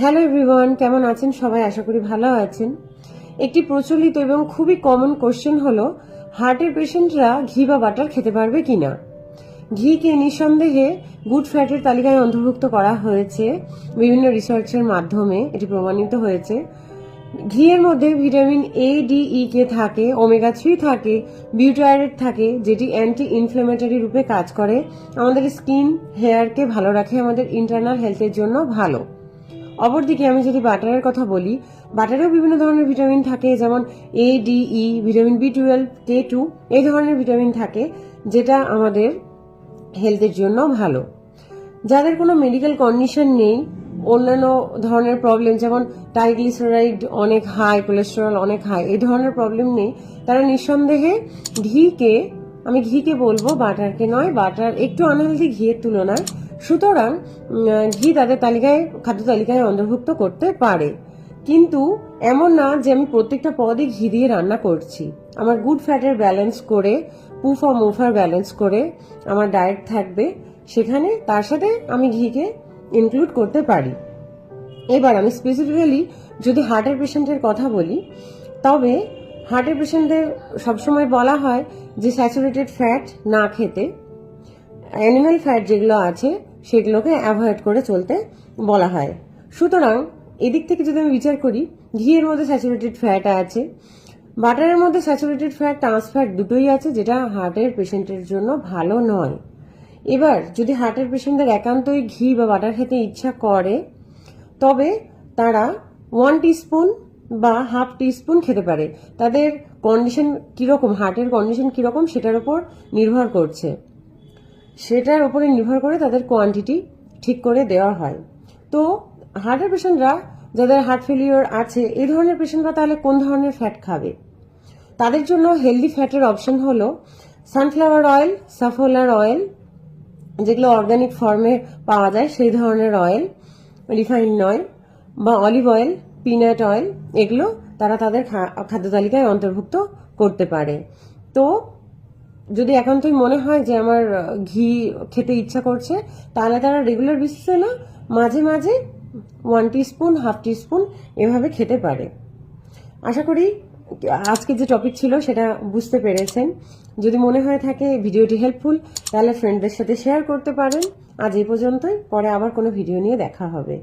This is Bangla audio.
হ্যালো এভরিওয়ান, কেমন আছেন? সবাই আশা করি ভালো আছেন। একটি প্রচলিত এবং খুবই কমন কোশ্চেন হলো, হার্টের পেশেন্টরা ঘি বা বাটার খেতে পারবে কিনা? ঘিকে নিঃসন্দেহে গুড ফ্যাটের তালিকায় অন্তর্ভুক্ত করা হয়েছে বিভিন্ন রিসার্চের মাধ্যমে, এটি প্রমাণিত হয়েছে। ঘিয়ের মধ্যে ভিটামিন এ ডি ই কে থাকে, ওমেগা থ্রি থাকে বিউটায়ারেট থাকে, যেটি অ্যান্টি ইনফ্লেমেটরি রূপে কাজ করে। আমাদের স্কিন, হেয়ারকে ভালো রাখে, আমাদের ইন্টারনাল হেলথের জন্য ভালো। অপরদিকে আমি যদি বাটারের কথা বলি, বাটারেও বিভিন্ন ধরনের ভিটামিন থাকে, যেমন A D E vitamin B twelve K two এই ধরনের ভিটামিন থাকে, যেটা আমাদের হেলথের জন্য ভালো। যাদের কোনো মেডিকেল কন্ডিশন নেই, অন্যান্য ধরনের প্রবলেম, যেমন ট্রাইগ্লিসারাইড অনেক হাই, কোলেস্টেরল অনেক হাই, এই ধরনের প্রবলেম নেই, তারা নিঃসন্দেহে ঘিকে, আমি ঘিকে বলব বাটারকে নয়, বাটার একটু আনহেলদি ঘিয়ের তুলনায় সুতরাং ঘি তাদের তালিকায়, খাদ্য তালিকায় অন্তর্ভুক্ত করতে পারে। কিন্তু এমন না যে আমি প্রত্যেকটা পদই ঘি দিয়ে রান্না করছি। আমার গুড ফ্যাটের ব্যালেন্স করে পুফা মুফার ব্যালেন্স করে আমার ডায়েট থাকবে, সেখানে তার সাথে আমি ঘিকে ইনক্লুড করতে পারি। এবার আমি স্পেসিফিক্যালি যদি হার্টের পেশেন্টের কথা বলি, তবে হার্টের পেশেন্টদের সবসময় বলা হয় যে স্যাচুরেটেড ফ্যাট না খেতে অ্যানিম্যাল ফ্যাট যেগুলো আছে সেগুলোকে অ্যাভয়েড করে চলতে বলা হয়। সুতরাং এদিক থেকে যদি আমি বিচার করি, ঘিয়ের মধ্যে স্যাচুরেটেড ফ্যাট আছে, বাটারের মধ্যে স্যাচুরেটেড ফ্যাট ট্রান্স ফ্যাট দুটোই আছে, যেটা হার্টের পেশেন্টের জন্য ভালো নয়। এবার যদি হার্টের পেশেন্টদের একান্তই ঘি বা বাটার খেতে ইচ্ছা করে, তবে তারা ওয়ান টিস্পুন বা হাফ টিস্পুন খেতে পারে। তাদের কন্ডিশন কীরকম, হার্টের কন্ডিশন কীরকম, সেটার উপর নির্ভর করছে। সেটার উপরে নির্ভর করে তাদের কোয়ান্টিটি ঠিক করে দেওয়া হয়। তো হার্টের পেশেন্টরা যাদের হার্ট ফেলিওর আছে, এই ধরনের পেশেন্টরা তাহলে কোন ধরনের ফ্যাট খাবে? তাদের জন্য হেলদি ফ্যাটের অপশন হলো সানফ্লাওয়ার অয়েল সাফোলার অয়েল যেগুলো অর্গানিক ফর্মে পাওয়া যায়, সেই ধরনের অয়েল রিফাইন নয় বা অলিভ অয়েল পিনাট অয়েল এগুলো তারা তাদের খাদ্য তালিকায় অন্তর্ভুক্ত করতে পারে। তো যদি একান্তই মনে হয় যে আমার ঘি খেতে ইচ্ছা করছে, তাহলে তারা রেগুলার বেসিসে না, মাঝে মাঝে ওয়ান স্পুন হাফ স্পুন এভাবে খেতে পারে। আশা করি আজকে যে টপিক ছিল সেটা বুঝতে পেরেছেন। যদি মনে হয়ে থাকে ভিডিওটি হেল্পফুল তাহলে ফ্রেন্ডদের সাথে শেয়ার করতে পারেন। আজ এই পর্যন্তই, পরে আবার কোনো ভিডিও নিয়ে দেখা হবে।